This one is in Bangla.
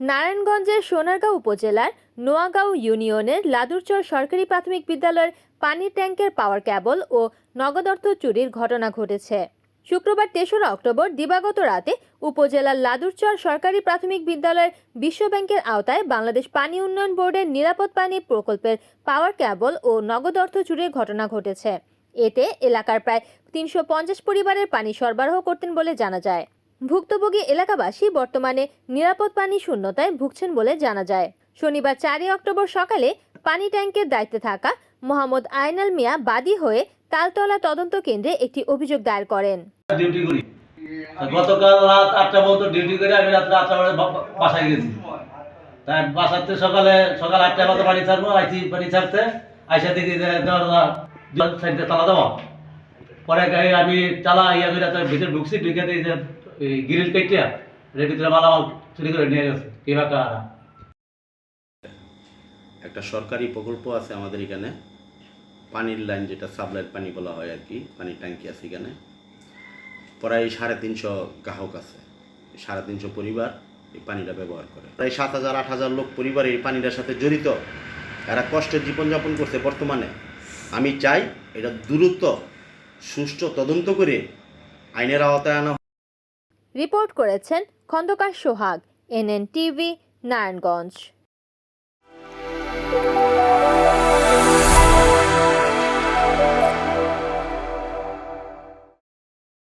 নারায়ণগঞ্জের সোনারগাঁও উপজেলার নোয়াগাঁও ইউনিয়নের লাদুরচর সরকারি প্রাথমিক বিদ্যালয়ের পানির ট্যাঙ্কের পাওয়ার ক্যাবল ও নগদ অর্থ চুরির ঘটনা ঘটেছে। শুক্রবার তেসরা অক্টোবর দিবাগত রাতে উপজেলার লাদুরচর সরকারি প্রাথমিক বিদ্যালয়ের বিশ্ব ব্যাংকের আওতায় বাংলাদেশ পানি উন্নয়ন বোর্ডের নিরাপদ পানি প্রকল্পের পাওয়ার ক্যাবল ও নগদ অর্থ চুরির ঘটনা ঘটেছে। এতে এলাকার প্রায় তিনশো পঞ্চাশ পরিবারের পানি সরবরাহ করতেন বলে জানা যায়। ভুক্তভোগী এলাকাবাসী বর্তমানে নিরাপদ পানি শূন্যতায় ভুগছেন বলে জানা যায়। শনিবার চারই অক্টোবর সকালে পানি ট্যাঙ্কের দায়িত্বে থাকা মোহাম্মদ আয়নাল মিয়া বাদী হয়ে তালতলা তদন্ত কেন্দ্রে একটি অভিযোগ দায়ের করেন। গতকাল রাত আটটা পর্যন্ত ডিউটি করে আমি রাত আটটা বাসায় গেছি। তাই বাসাতে সকালে সকাল আটটা মতো বাড়ি ছাড়বো আইসি বাড়ি ছাড়তে, আইসা দেখি দরজা তালা দেওয়া। পরে গাড়ি আমি চালা ইয়া করে তার ভিতরে ঢুকছি, ঢুকে গ্রিল কেটিয়া এর ভিতরে মালামাল চুরি করে নিয়ে গেছে। কিবা কারা? একটা সরকারি প্রকল্প আছে আমাদের এখানে। পানির লাইন যেটা সাপ্লাইয়ের পানি বলা হয় আর কি, পানির ট্যাঙ্কি আছে এখানে। প্রায় সাড়ে তিনশো গ্রাহক আছে। সাড়ে তিনশো পরিবার এই পানিটা ব্যবহার করে। প্রায় সাত হাজার, আট হাজার লোক পরিবার এই পানিটার সাথে জড়িত। এরা কষ্টের জীবনযাপন করছে বর্তমানে। আমি চাই এটা দ্রুত সুষ্ঠু তদন্ত করে আইনের আওতায় আনা রিপোর্ট করেছেন খন্দকার সোহাগ এনএন টিভি নারায়ণগঞ্জ।